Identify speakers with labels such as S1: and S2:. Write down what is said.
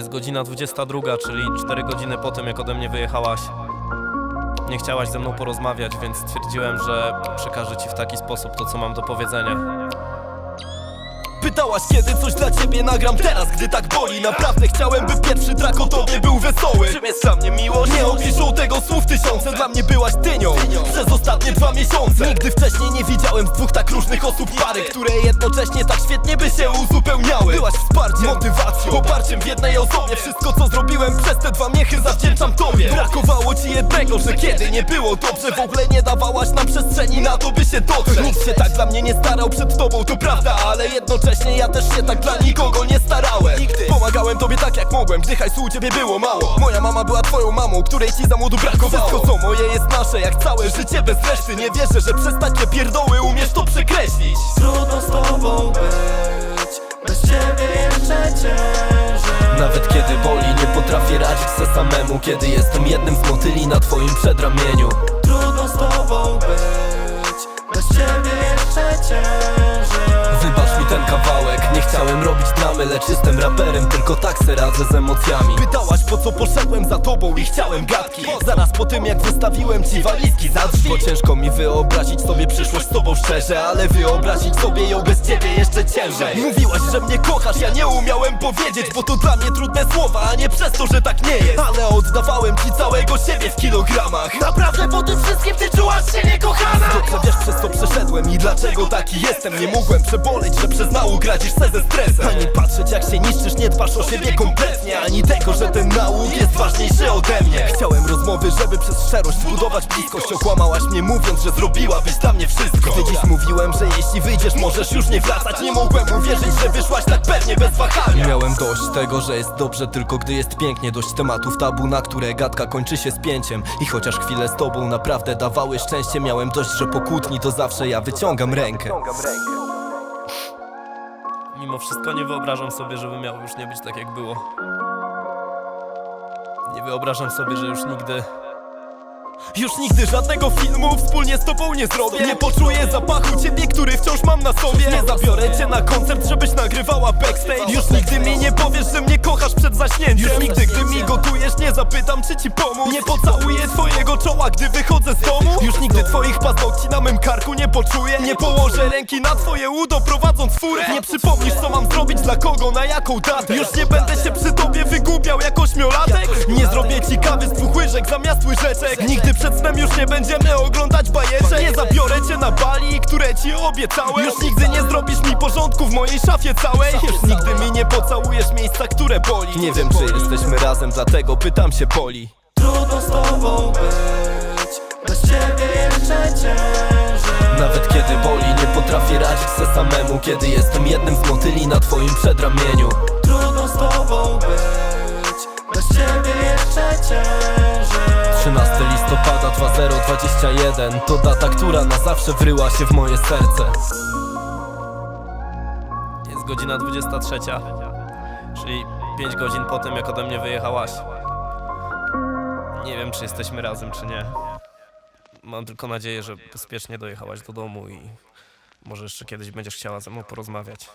S1: godzina 22, czyli 4 godziny po tym, jak ode mnie wyjechałaś. Nie chciałaś ze mną porozmawiać, więc stwierdziłem, że przekażę ci w taki sposób to, co mam do powiedzenia.
S2: Pytałaś kiedy coś dla ciebie nagram teraz, gdy tak boli Naprawdę chciałem, by pierwszy track o tobie był wesoły Czym jest dla mnie miłość? Nie opiszą tego słów tysiące Dla mnie byłaś tynią przez ostatnie dwa miesiące. Nigdy wcześniej nie widziałem dwóch tak różnych osób pary Które jednocześnie tak świetnie by się uzupełniały. Byłaś wsparciem, motywacją, oparciem w jednej osobie. Wszystko co zrobiłem przez te dwa miechy zawdzięczam tobie. Brakowało ci jednego, że kiedy nie było dobrze W ogóle nie dawałaś nam przestrzeni na to, by się dotrzeć. Nikt się tak dla mnie nie starał przed tobą, to prawda Ale jednocześnie ja też się tak dla nikogo nie starałem. Nigdy. Pomagałem tobie tak jak mogłem, gdy hajsu u ciebie było mało. Moja mama była twoją mamą, której ci za młodu brakowało. Wszystko co moje jest nasze, jak całe życie bez reszty Nie wierzę, że przez takie pierdoły umiesz to przekreślić.
S3: Trudno z tobą być Bez ciebie jeszcze ciężej.
S2: Nawet kiedy boli, nie potrafię radzić se samemu. Kiedy jestem jednym z motyli na twoim przedramieniu.
S3: Trudno z tobą być Bez ciebie jeszcze ciężej
S2: dramy Lecz jestem raperem, tylko tak se radzę z emocjami. Pytałaś po co poszedłem za tobą i chciałem gadki. Zaraz po tym jak wystawiłem ci walizki za drzwi. Bo ciężko mi wyobrazić sobie przyszłość z tobą szczerze Ale wyobrazić sobie ją bez ciebie jeszcze ciężej. Mówiłaś, że mnie kochasz, ja nie umiałem powiedzieć Bo to dla mnie trudne słowa, a nie przez to, że tak nie jest. Ale oddawałem ci całego siebie w kilogramach.
S3: Naprawdę po tym wszystkim ty czułaś się niekochana?
S2: Dobrze wiesz przez co przeszedłem i dlaczego taki jestem? Nie mogłem przeboleć, że przez nauk radzisz se ze stresem. Ani patrzeć jak się niszczysz, nie dbasz o siebie kompletnie. Ani tego, że ten nauk jest ważniejszy ode mnie. Chciałem rozmowy, żeby przez szczerość zbudować bliskość. Okłamałaś mnie mówiąc, że zrobiłabyś dla mnie wszystko. Gdy dziś mówiłem, że jeśli wyjdziesz możesz już nie wracać. Nie mogłem uwierzyć, że wyszłaś tak pewnie bez wahania. Miałem dość tego, że jest dobrze tylko gdy jest pięknie. Dość tematów tabu, na które gadka kończy się spięciem. I chociaż chwile z tobą naprawdę dawały szczęście Miałem dość, że po kłótni to zawsze ja wyciągam rękę
S1: Mimo wszystko nie wyobrażam sobie, żeby miało już nie być tak jak było. Nie wyobrażam sobie, że już nigdy.
S2: Już nigdy żadnego filmu wspólnie z tobą nie zrobię. Nie poczuję zapachu ciebie, który wciąż mam na sobie. Nie zabiorę cię na koncert, żebyś nagrywała backstage. Już nigdy mi nie powiesz, że mnie kochasz przed zaśnięciem. Już nigdy, gdy mi gotujesz, nie zapytam, czy ci pomóc. Nie pocałuję twojego czoła, gdy wychodzę z domu. Już nigdy twoich paznokci na mym karku nie poczuję. Nie położę ręki na twoje udo, prowadząc furę. Nie przypomnisz, co mam zrobić, dla kogo, na jaką datę. Już nie będę się przy tobie łyżek zamiast łyżeczek. Nigdy przed snem już nie będziemy oglądać bajeczek. Nie zabiorę cię na bali, które ci obiecałem. Już nigdy nie zrobisz mi porządku w mojej szafie całej. Już nigdy mi nie pocałujesz miejsca, które boli. Nie wiem czy jesteśmy razem, dlatego pytam się Poli.
S3: Trudno z tobą być Bez ciebie jeszcze ciężej.
S2: Nawet kiedy boli, nie potrafię radzić se samemu Kiedy jestem jednym z motyli na twoim przedramieniu.
S3: Trudno z tobą
S2: 021 To data, która na zawsze wryła się w moje serce.
S1: Jest godzina 23 Czyli 5 godzin po tym jak ode mnie wyjechałaś. Nie wiem czy jesteśmy razem czy nie. Mam tylko nadzieję, że bezpiecznie dojechałaś do domu i może jeszcze kiedyś będziesz chciała ze mną porozmawiać.